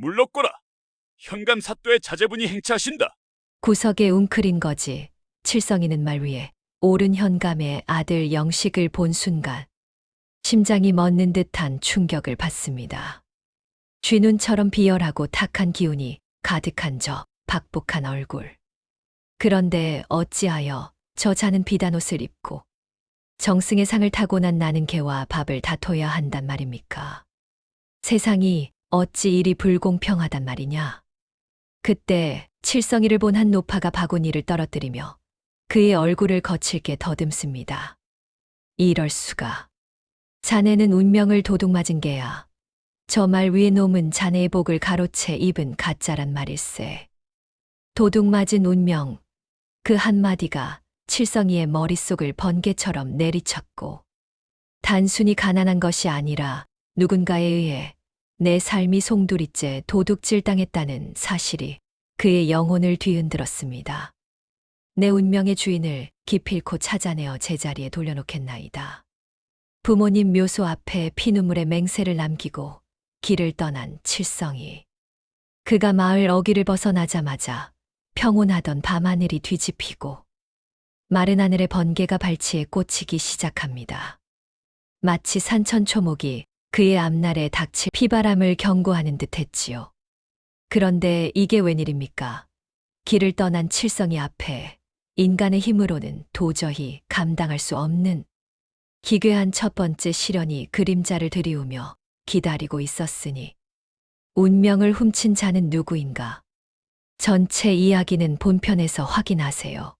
물렀거라. 현감 사또의 자제분이 행차하신다. 구석에 웅크린 거지. 칠성이는 말 위에 오른 현감의 아들 영식을 본 순간 심장이 멎는 듯한 충격을 받습니다. 쥐눈처럼 비열하고 탁한 기운이 가득한 저 박복한 얼굴. 그런데 어찌하여 저 자는 비단 옷을 입고 정승의 상을 타고 난 나는 개와 밥을 다퉈야 한단 말입니까? 세상이 어찌 이리 불공평하단 말이냐? 그때 칠성이를 본 한 노파가 바구니를 떨어뜨리며 그의 얼굴을 거칠게 더듬습니다. 이럴 수가. 자네는 운명을 도둑맞은 게야. 저 말 위에 놈은 자네의 복을 가로채 입은 가짜란 말일세. 도둑맞은 운명. 그 한마디가 칠성이의 머릿속을 번개처럼 내리쳤고, 단순히 가난한 것이 아니라 누군가에 의해 내 삶이 송두리째 도둑질 당했다는 사실이 그의 영혼을 뒤흔들었습니다. 내 운명의 주인을 기필코 찾아내어 제자리에 돌려놓겠나이다. 부모님 묘소 앞에 피눈물의 맹세를 남기고 길을 떠난 칠성이. 그가 마을 어귀를 벗어나자마자 평온하던 밤하늘이 뒤집히고 마른 하늘의 번개가 발치에 꽂히기 시작합니다. 마치 산천 초목이 그의 앞날에 닥칠 피바람을 경고하는 듯 했지요. 그런데 이게 웬일입니까? 길을 떠난 칠성이 앞에 인간의 힘으로는 도저히 감당할 수 없는 기괴한 첫 번째 시련이 그림자를 들이우며 기다리고 있었으니 운명을 훔친 자는 누구인가? 전체 이야기는 본편에서 확인하세요.